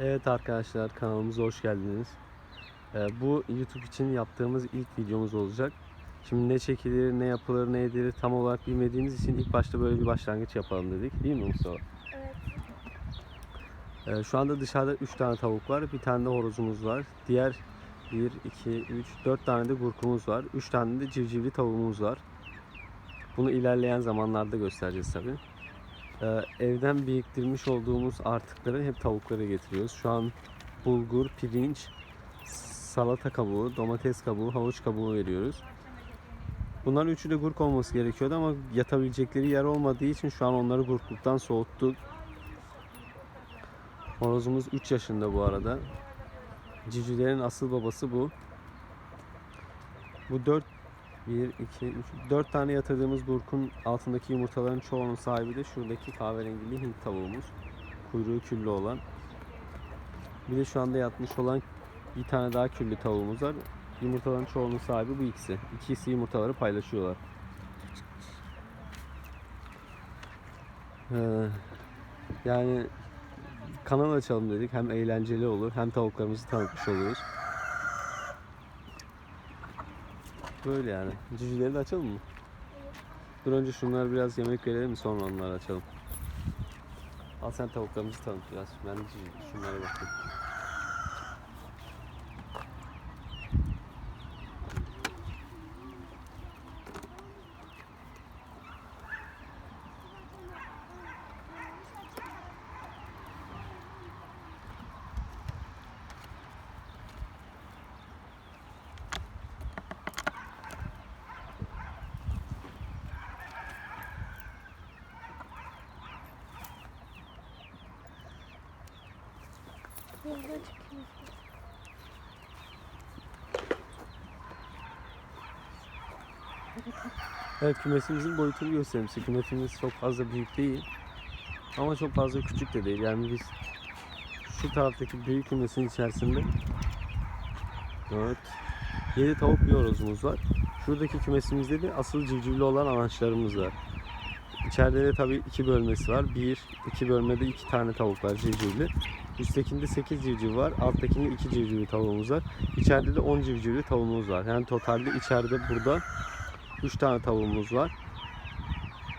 Evet arkadaşlar kanalımıza hoş geldiniz. Ee, bu YouTube için yaptığımız ilk videomuz olacak. Şimdi ne çekilir, ne yapılır, ne edilir tam olarak bilmediğimiz için ilk başta böyle bir başlangıç yapalım dedik. Değil mi Mustafa? Evet. Ee, şu anda dışarıda 3 tane tavuk var. Bir tane de horozumuz var. Diğer 1, 2, 3, 4 tane de gurkumuz var. 3 tane de civcivli tavuğumuz var. Bunu ilerleyen zamanlarda göstereceğiz tabi. Evden biriktirmiş olduğumuz artıkları hep tavuklara getiriyoruz. Şu an bulgur, pirinç, salata kabuğu, domates kabuğu, havuç kabuğu veriyoruz. Bunların üçü de gurk olması gerekiyordu ama yatabilecekleri yer olmadığı için şu an onları gurkluktan soğuttuk. Horozumuz 3 yaşında bu arada. Civcivlerin asıl babası bu. Bu 4 1 2 3 4 tane yatırdığımız gurkun altındaki yumurtaların çoğunun sahibi de şuradaki kahverengili Hint tavuğumuz. Kuyruğu küllü olan. Bir de şu anda yatmış olan bir tane daha küllü tavuğumuz var. Yumurtaların çoğunun sahibi bu ikisi. İkisi yumurtaları paylaşıyorlar. Ee, yani kanal açalım dedik. Hem eğlenceli olur hem tavuklarımızı tanıtmış oluyoruz. Böyle yani. Cücüleri de açalım mı? Dur önce şunlara biraz yemek verelim sonra onları açalım. Al sen tavuklarımızı tanıt biraz. Ben de şunlara bakayım. Evet kümesimizin boyutunu göstereyim size. Kümesimiz çok fazla büyük değil. Ama çok fazla küçük de değil. Yani biz şu taraftaki büyük kümesin içerisinde 4 7 tavuk bir horozumuz var. Şuradaki kümesimizde de asıl civcivli olan anaçlarımız var. İçeride de tabii iki bölmesi var. Bir, iki bölmede iki tane tavuk var civcivli. Üsttekinde 8 civciv var. Alttakinde 2 civcivli tavuğumuz var. İçeride de 10 civcivli tavuğumuz var. Yani totalde içeride burada 3 tane tavuğumuz var.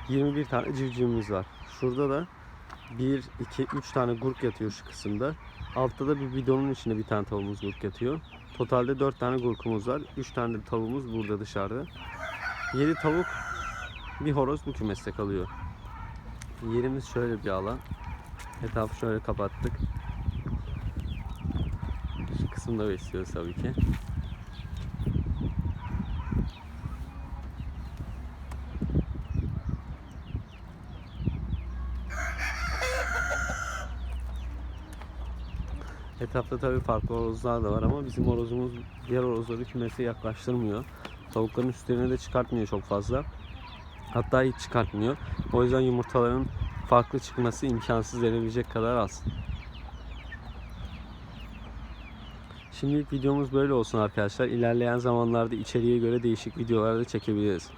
21 tane civcivimiz var. Şurada da 1, 2, 3 tane gurk yatıyor şu kısımda. Altta da bir bidonun içinde bir tane tavuğumuz gurk yatıyor. Totalde 4 tane gurkumuz var. 3 tane de tavuğumuz burada dışarıda. 7 tavuk, bir horoz bu kümeste kalıyor. Yerimiz şöyle bir alan. Etrafı şöyle kapattık. Şu kısımda besliyoruz tabii ki. Etrafta tabii farklı horozlar da var ama bizim horozumuz diğer horozları kümese yaklaştırmıyor. Tavukların üstlerine de çıkartmıyor çok fazla. Hatta hiç çıkartmıyor. O yüzden yumurtaların farklı çıkması imkansız denilebilecek kadar az. Şimdilik videomuz böyle olsun arkadaşlar. İlerleyen zamanlarda içeriye göre değişik videolar da çekebiliriz.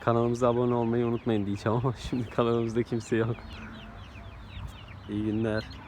Kanalımıza abone olmayı unutmayın diyeceğim ama şimdi kanalımızda kimse yok. İyi günler.